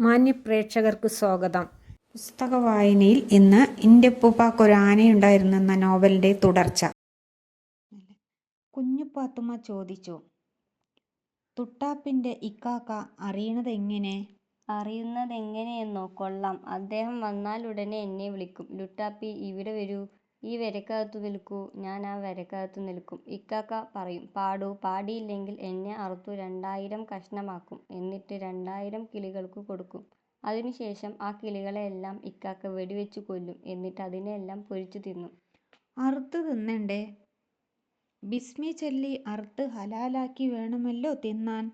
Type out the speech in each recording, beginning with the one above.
മാന്യപ്രേക്ഷകർക്ക് സ്വാഗതം. പുസ്തക വായനയിൽ ഇന്ന് എന്റെ ഉപ്പുപ്പാക്കൊരു ആനയുണ്ടായിരുന്നു എന്ന നോവലിന്റെ തുടർച്ച. കുഞ്ഞുപാത്തുമ്മ ചോദിച്ചു തുട്ടാപ്പിന്റെ ഇക്കാക്ക അറിയണത് എങ്ങനെ അറിയുന്നത് എങ്ങനെയെന്നോ കൊള്ളാം. അദ്ദേഹം വന്നാലുടനെ എന്നെ വിളിക്കും. ലുട്ടാപ്പി ഇവിടെ വരൂ. ഈ വരക്കകത്തു നിൽക്കൂ ഞാൻ ആ വരക്കകത്തു നിൽക്കും. ഇക്കാക്ക പറയും പാടൂ പാടിയില്ലെങ്കിൽ എന്നെ അറുത്തു രണ്ടായിരം കഷ്ണമാക്കും എന്നിട്ട് രണ്ടായിരം കിളികൾക്ക് കൊടുക്കും. അതിനുശേഷം ആ കിളികളെയെല്ലാം ഇക്കാക്ക വെടിവെച്ച് കൊല്ലും എന്നിട്ട് അതിനെയെല്ലാം പൊരിച്ചു തിന്നും. അറുത്ത് തിന്നണ്ടേ? ബിസ്മി ചൊല്ലി അറുത്ത് ഹലാലാക്കി വേണമല്ലോ തിന്നാൻ.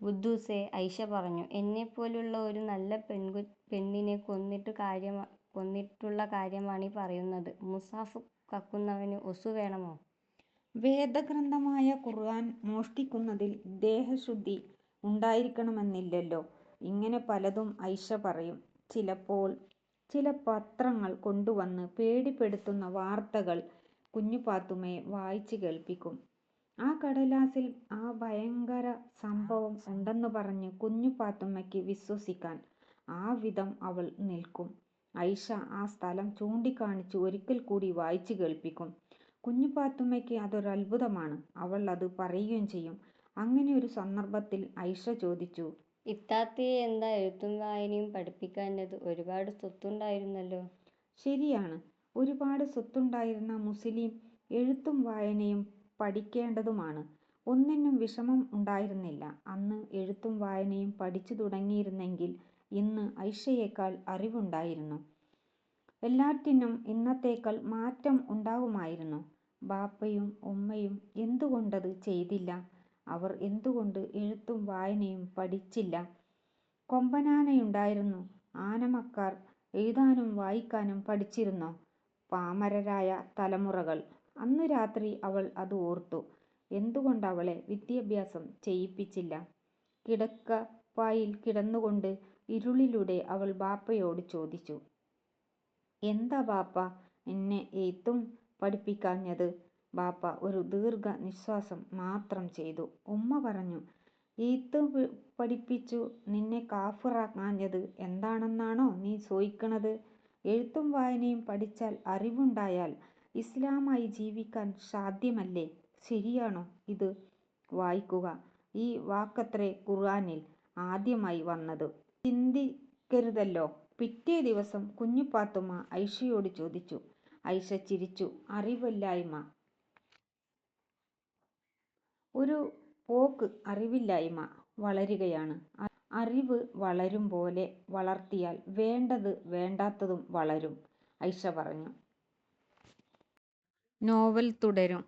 ഉദ്ദൂസേ ഐഷ പറഞ്ഞു എന്നെപ്പോലുള്ള ഒരു നല്ല പെൺകു പെണ്ണിനെ കൊന്നിട്ട് കാര്യമാ കൊന്നിട്ടുള്ള കാര്യമാണീ പറയുന്നത്. മുസാഫ് കക്കുന്നവന് ഒസു വേണമോ? വേദഗ്രന്ഥമായ ഖുർആൻ മോഷ്ടിക്കുന്നതിൽ ദേഹശുദ്ധി ഉണ്ടായിരിക്കണമെന്നില്ലല്ലോ. ഇങ്ങനെ പലതും ഐഷ പറയും. ചിലപ്പോൾ ചില പത്രങ്ങൾ കൊണ്ടുവന്ന് പേടിപ്പെടുത്തുന്ന വാർത്തകൾ കുഞ്ഞുപാത്തുമ്മയെ വായിച്ചു കേൾപ്പിക്കും. ആ കടലാസിൽ ആ ഭയങ്കര സംഭവം ഉണ്ടെന്ന് പറഞ്ഞ് കുഞ്ഞുപാത്തുമ്മയ്ക്ക് വിശ്വസിക്കാൻ ആ വിധം അവൾ നിൽക്കും. ഐഷ ആ സ്ഥലം ചൂണ്ടിക്കാണിച്ച് ഒരിക്കൽ കൂടി വായിച്ചു കേൾപ്പിക്കും. കുഞ്ഞുപാത്തുമ്മയ്ക്ക് അതൊരു അത്ഭുതമാണ് അവൾ അത് പറയുകയും ചെയ്യും. അങ്ങനെ ഒരു സന്ദർഭത്തിൽ ഐഷ ചോദിച്ചു ഇത്താത്തയെ എന്താ എഴുത്തും വായനയും പഠിപ്പിക്കാഞ്ഞത്? ഒരുപാട് സ്വത്തുണ്ടായിരുന്നല്ലോ. ശരിയാണ്. ഒരുപാട് സ്വത്തുണ്ടായിരുന്ന മുസ്ലിം എഴുത്തും വായനയും പഠിക്കേണ്ടതുമാണ്. ഒന്നിനും വിഷമം ഉണ്ടായിരുന്നില്ല. അന്ന് എഴുത്തും വായനയും പഠിച്ചു തുടങ്ങിയിരുന്നെങ്കിൽ ഇന്ന് ഐഷയേക്കാൾ അറിവുണ്ടായിരുന്നു. എല്ലാറ്റിനും ഇന്നത്തേക്കാൾ മാറ്റം ഉണ്ടാകുമായിരുന്നു ബാപ്പയും ഉമ്മയും എന്തുകൊണ്ടത് ചെയ്തില്ല? അവർ എന്തുകൊണ്ട് എഴുത്തും വായനയും പഠിച്ചില്ല? കൊമ്പനാനയുണ്ടായിരുന്നു. ആനമക്കാർ എഴുതാനും വായിക്കാനും പഠിച്ചിരുന്നു. പാമരരായ തലമുറകൾ. അന്നു രാത്രി അവൾ അത് ഓർത്തു. എന്തുകൊണ്ടവളെ വിദ്യാഭ്യാസം ചെയ്യിപ്പിച്ചില്ല? കിടക്കപ്പായിൽ കിടന്നുകൊണ്ട് ഇരുളിലൂടെ അവൾ ബാപ്പയോട് ചോദിച്ചു എന്താ ബാപ്പ എന്നെ എഴുത്തും പഠിപ്പിക്കാഞ്ഞത്? ബാപ്പ ഒരു ദീർഘ നിശ്വാസം മാത്രം ചെയ്തു. ഉമ്മ പറഞ്ഞു എഴുത്ത് പഠിപ്പിച്ചു നിന്നെ കാഫിറാക്കാഞ്ഞത് എന്താണെന്നാണോ നീ ചോദിക്കണത്? എഴുത്തും വായനയും പഠിച്ചാൽ അറിവുണ്ടായാൽ ഇസ്ലാമായി ജീവിക്കാൻ സാധ്യമല്ലേ? ശരിയാണോ ഇത്? വായിക്കുക. ഈ വാക്കത്രേ ഖുർആാനിൽ ആദ്യമായി വന്നത്. ചിന്തിക്കരുതല്ലോ. പിറ്റേ ദിവസം കുഞ്ഞു കുഞ്ഞുപാത്തുമ്മ ഐഷയോട് ചോദിച്ചു. ഐഷ ചിരിച്ചു. അറിവില്ലായ്മ. ഒരു പോക്ക് അറിവില്ലായ്മ വളരുകയാണ്. അറിവ് വളരും പോലെ വളർത്തിയാൽ വേണ്ടത് വേണ്ടാത്തതും വളരും ഐഷ പറഞ്ഞു. നോവൽ തുടരും.